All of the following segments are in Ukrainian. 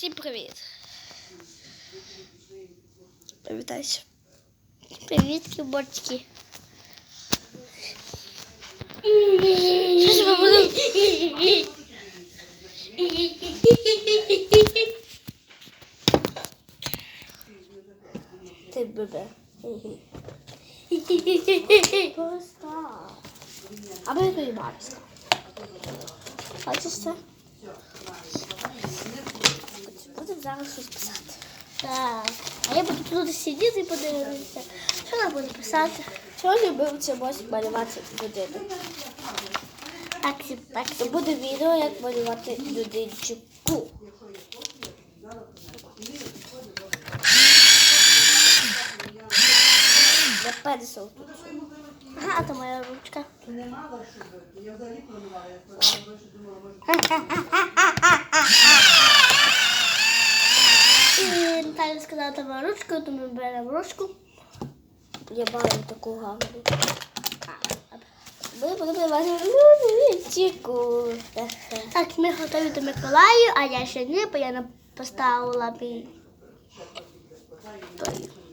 Всім привіт. Привітайся. Привіт, кіборчики. Що ж ви будемо? Ти бебе. Постав. А ми тобі бабська. Бачиш це? Будемо зараз щось писати. Так. А я буду тут сидіти і подивитися. Що вона буде писати? Чого любив це мозок малювати людину? Так, так. Це буде відео, як малювати людинчику. Я пересол тут. Ага, а то моя ручка. Я взагалі планувала, я що думала, може Наталя сказала, давай ручку, то ми беремо ручку. Я маю таку гарну. Ми будемо малювати. Так, ми готові до Миколаю, а я ще не, бо я не поставила мій.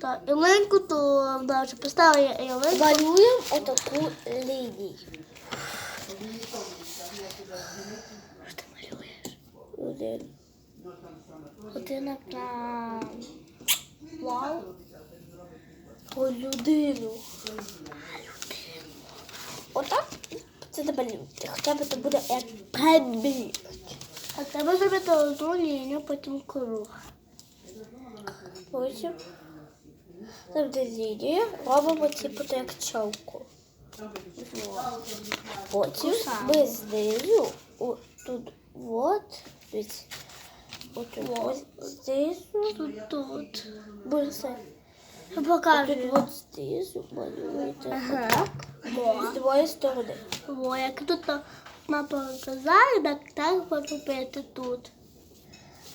Так, ялинку, то вона вже поставила ялинку. Малюємо отаку лінію. Що ти малюєш? Один. Година там. Вау. О, людину. Отак це не малюйте. Хоча б це буде як предмет. А треба зробити одну лінію, потім круг. Потім завжди лінію, робимо типу як чавку. Потім ми знизу, тут, от, дивіться, от, от, знизу, тут, тут, Борися. Покажу. Тут от знизу малюєте. Ага. З двоєї сторони. О, як тут мапа показала, так так поробити тут.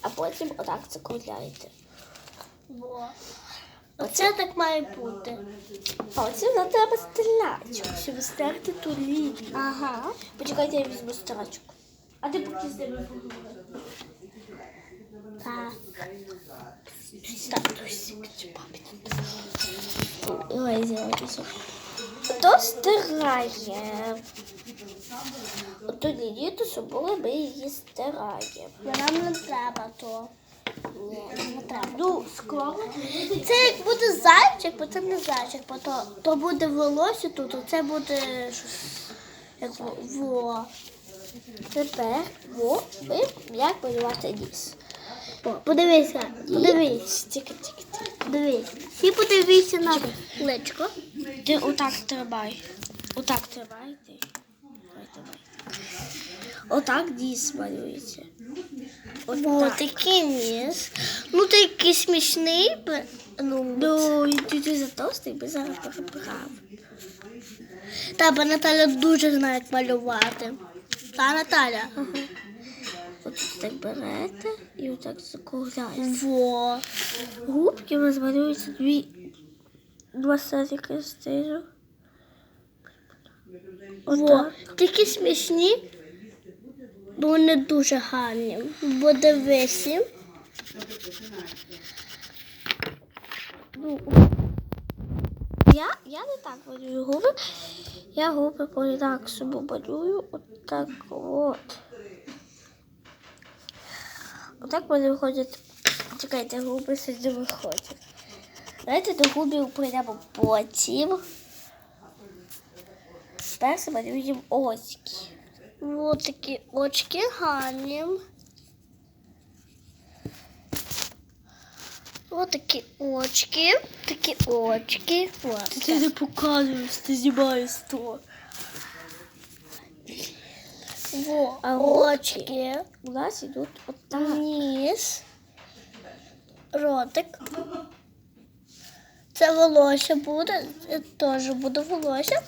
А потім отак закругляєте. Во. Оце так має бути. Потім нам треба стрілячку, щоб стерти ту лінію. Ага. Почекайте, я візьму стрілячку. А ти поки з ними поговори. Так. Статус. Ой, зробиться. Хто стирає? Оту лінію, то собою її стираємо. Нам не треба то. Ні, не. Ну, скоро. Це як буде зайчик, бо це не зайчик, бо то, то буде волосся тут, а це буде щось. Як во. Тепер во, ми як малювати ніс. О, подивися, подивись. Тільки, тільки, тільки. Подивись. Всі подивіться на личко. Ти отак тримай. Отак тримай ти. Отак ніс малюється. О, такий ніс. Ну, ти який смішний. Ну, ну ти, ти затовстий, би зараз пограв. Та, бо Наталя дуже знає, як малювати. Та, Наталя? От так берете і отак закругляєте. Во. Губки у нас малюються дві два садики стежу. Во. Такі смішні, бо вони дуже гарні. Бо дивися. Ну, я, я не так малюю губи. Я губи по так собі малюю. От так от. Отак вони виходять. Чекайте, губи сюди виходять. Давайте до губів прийдемо потім. Перше малюємо очки. Ось такі очки гарні. Ось такі очки. Такі очки. Ось. Ти не показуєш, ти знімаєш то. Во, а очки у нас идут вот так. Низ. Ротик. Це волосся буде. Це теж буде волосся.